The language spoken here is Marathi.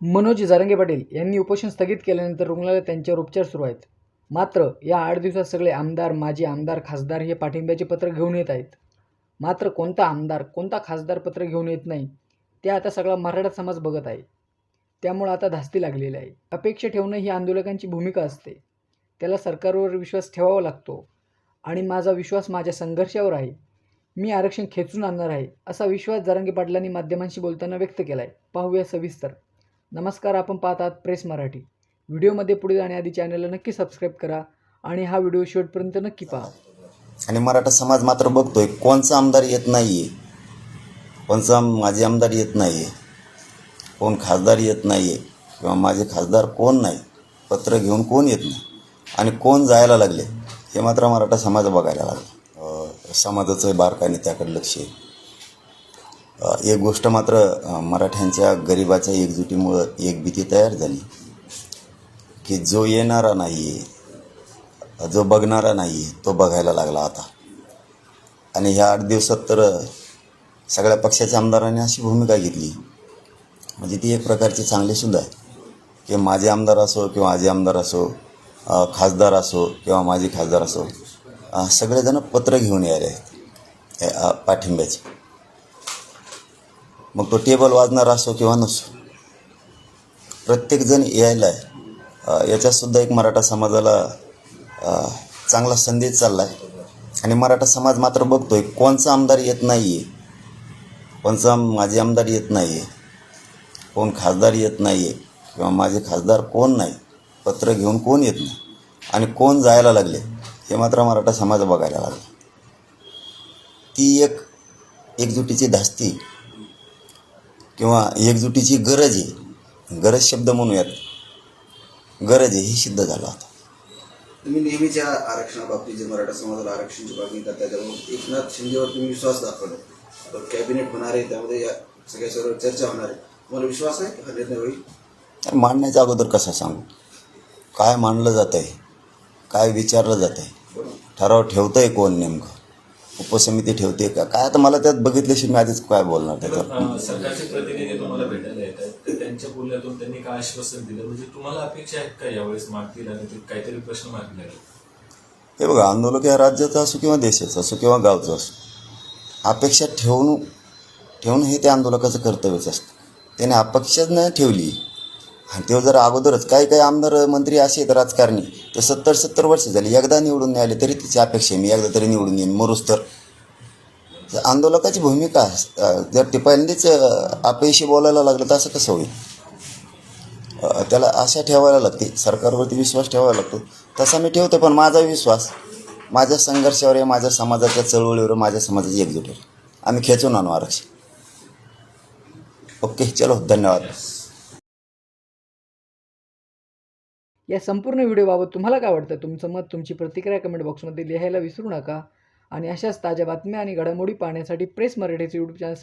मनोज जारंगे पाटील यांनी उपोषण स्थगित केल्यानंतर रुग्णालयात त्यांच्यावर उपचार सुरू आहेत. मात्र या आठ दिवसात सगळे आमदार माजी आमदार खासदार हे पाठिंब्याचे पत्र घेऊन येत आहेत. मात्र कोणता आमदार कोणता खासदार पत्र घेऊन येत नाही ते आता सगळा मराठा समाज बघत आहे. त्यामुळं आता धास्ती लागलेली आहे. अपेक्षा ठेवणं ही आंदोलकांची भूमिका असते. त्याला सरकारवर विश्वास ठेवावा लागतो आणि माझा विश्वास माझ्या संघर्षावर आहे. मी आरक्षण खेचून आणणार आहे असा विश्वास जरांगे पाटलांनी माध्यमांशी बोलताना व्यक्त केला आहे पाहूया सविस्तर. नमस्कार आपण पाहत आहात प्रेस मराठी. व्हिडिओमध्ये पुढे जाण्याआधी चॅनलला नक्की सबस्क्राईब करा आणि हा व्हिडिओ शेवटपर्यंत नक्की पहा. आणि मराठा समाज मात्र बघतोय कोणचा आमदार येत नाही आहे कोणचा माझे आमदार येत नाही आहे कोण खासदार येत नाही आहे किंवा माझे खासदार कोण नाही. पत्र घेऊन कोण येत नाही. आणि कोण जायला लागले हे मात्र मराठा समाज बघायला लागला. समाजाचं बारकाने त्याकडे लक्ष आहे. एक गोष्ट मात्र मराठ्यांच्या गरिबाच्या एकजुटीमुळं एक भीती तयार झाली. की जो येणारा नाही आहे जो बघणारा नाही आहे तो बघायला लागला आता. आणि ह्या आठ दिवसात तर सगळ्या पक्षाच्या आमदारांनी अशी भूमिका घेतली. म्हणजे ती एक प्रकारची चांगली सुद्धा आहे. की माझे आमदार असो किंवा माझे आमदार असो खासदार असो किंवा माझे खासदार असो सगळेजण पत्र घेऊन यायले आहेत पाठिंब्याचे. मग तो टेबल वाजणार असो किंवा नसो प्रत्येकजण यायला आहे याच्यातसुद्धा एक मराठा समाजाला चांगला संदेश चालला आहे आणि मराठा समाज मात्र बघतो आहे कोणचा आमदार येत नाही आहे कोणचा माझे आमदार येत नाही आहे कोण खासदार येत नाही आहे किंवा माझे खासदार कोण नाही. पत्र घेऊन कोण येत नाही. आणि कोण जायला लागले हे मात्र मराठा समाज बघायला लागला. ती एक एकजुटीची धास्ती. किंवा एकजुटीची गरज आहे. गरज शब्द म्हणूयात. गरज आहे ही सिद्ध झाला आता. तुम्ही नेहमीच्या आरक्षणाबाबतीत जे मराठा समाजाला आरक्षणाची मागणी करता त्यामुळे एकनाथ शिंदेवर तुम्ही विश्वास दाखवला. कॅबिनेट होणार आहे त्यामध्ये या सगळ्या सर्व चर्चा होणार आहे. तुम्हाला विश्वास आहे की हा निर्णय होईल मांडण्याच्या अगोदर कसं सांगू? काय मांडलं जात आहे काय विचारलं जात आहे ठराव ठेवतं आहे कोण नेमकं? उपसमिती ठेवते का? काय आता मला त्यात बघितल्याशिवाय मी आधीच काय बोलणार त्याच्यावर अं, सरकारचे प्रतिनिधी तुम्हाला भेटायला येत आहेत. तर त्यांच्या बोलण्यातून त्यांनी काय आश्वासन दिलं? म्हणजे तुम्हाला अपेक्षा आहेत का यावेळेस मागतील आणि काहीतरी प्रश्न मागले हे बघा आंदोलक या राज्याचं असो किंवा देशाचं असो किंवा गावचं असो अपेक्षा ठेवून ठेवणं हे त्या आंदोलकाचं कर्तव्यच असतं. त्याने अपेक्षाच नाही ठेवली. आणि तेव्हा जर अगोदरच काही काही आमदार मंत्री असे आहेत राजकारणी. तर सत्तर सत्तर वर्ष झाली. एकदा निवडून आले तरी तिची अपेक्षा आहे. मी एकदा तरी निवडून येईन. मरुस तर. आंदोलकाची भूमिका जर ते पहिल्यांदाच अपयशी बोलायला लागलं तर असं कसं होईल? त्याला आशा ठेवायला लागते. सरकारवरती विश्वास ठेवायला लागतो. तसा मी ठेवतो पण माझा विश्वास माझ्या संघर्षावर आहे माझ्या समाजाच्या चळवळीवर माझ्या समाजाची एकजूट आहे. आम्ही खेचून आणू आरक्षण. ओके चलो धन्यवाद. या संपूर्ण व्हिडिओबाबत तुम्हाला काय वाटतं? तुमचं मत तुमची प्रतिक्रिया कमेंट बॉक्समध्ये लिहायला विसरू नका. आणि अशाच ताज्या बातम्या आणि घडामोडी पाहण्यासाठी प्रेस मराठीचे यूट्यूब चॅनल